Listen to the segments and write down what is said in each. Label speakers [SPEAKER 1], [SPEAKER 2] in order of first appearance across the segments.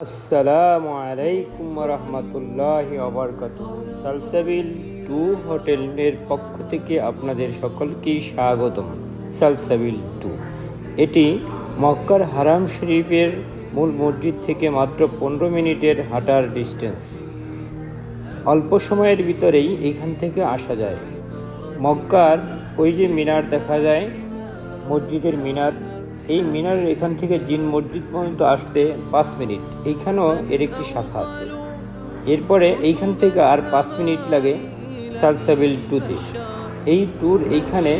[SPEAKER 1] আসসালামু আলাইকুম রহমতুল্লাহ অবরকাত সালসাবিল টু হোটেলের পক্ষ থেকে আপনাদের সকলকেই স্বাগতম। সালসাবিল টু। এটি মক্কার হারাম শরীফের মূল মসজিদ থেকে মাত্র পনেরো মিনিটের হাঁটার ডিস্টেন্স অল্প সময়ের ভিতরেই এখান থেকে আসা যায়। মক্কার ওই যে মিনার দেখা যায়, মসজিদের মিনার। এই মিনারের এখান থেকে জিন মসজিদ পর্যন্ত আসতে পাঁচ মিনিট। এইখানেও এর একটি শাখা আছে। এরপরে এইখান থেকে আর পাঁচ মিনিট লাগে সালসাবিল টুতে এই ট্যুর এইখানে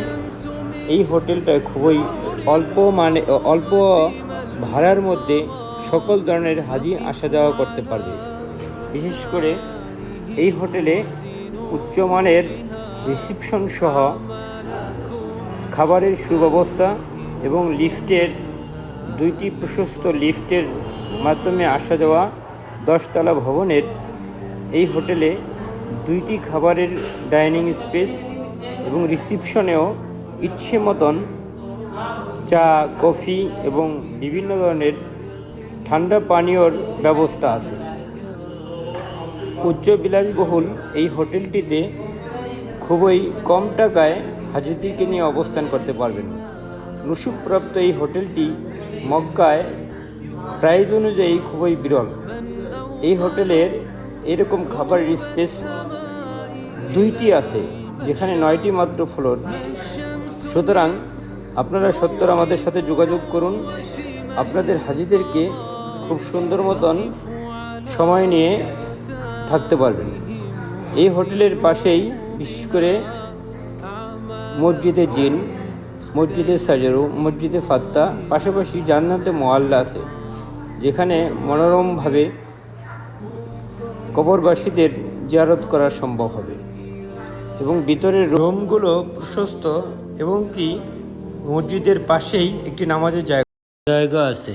[SPEAKER 1] এই হোটেলটা খুবই অল্প মানে অল্প ভাড়ার মধ্যে সকল ধরনের হাজি আসা যাওয়া করতে পারবে। বিশেষ করে এই হোটেলে উচ্চমানের রিসিপশন সহ খাবারের সুব্যবস্থা এবং লিফটের, দুইটি প্রশস্ত লিফটের মাধ্যমে আসা যাওয়া দশতলা ভবনের এই হোটেলে দুইটি খাবারের ডাইনিং স্পেস এবং রিসিপশনেও ইচ্ছে মতন চা, কফি এবং বিভিন্ন ধরনের ঠান্ডা পানীয়র ব্যবস্থা আছে। উচ্চ বিলাসবহুল এই হোটেলটিতে খুবই কম টাকায় হাজিদিকে নিয়ে অবস্থান করতে পারবেন। নুসুবপ্রাপ্ত এই হোটেলটি মক্কায় প্রাইস অনুযায়ী খুবই বিরল। এই হোটেলের এরকম খাবারের স্পেস দুইটি আছে, যেখানে নয়টি মাত্র ফ্লোর। সুতরাং আপনারা সত্তর আমাদের সাথে যোগাযোগ করুন। আপনাদের হাজিদেরকে খুব সুন্দর মতন সময় নিয়ে থাকতে পারবেন। এই হোটেলের পাশেই বিশেষ করে মসজিদে জিন মসজিদে সাজারু, মসজিদে ফাত্তা, পাশাপাশি জান্নাতে মোয়াল্লা আছে, যেখানে মনোরমভাবে কবরবাসীদের জিয়ারত করা সম্ভব হবে। এবং ভিতরের রুমগুলো প্রশস্ত এবং কি মসজিদের পাশেই একটি নামাজের জায়গা জায়গা আছে।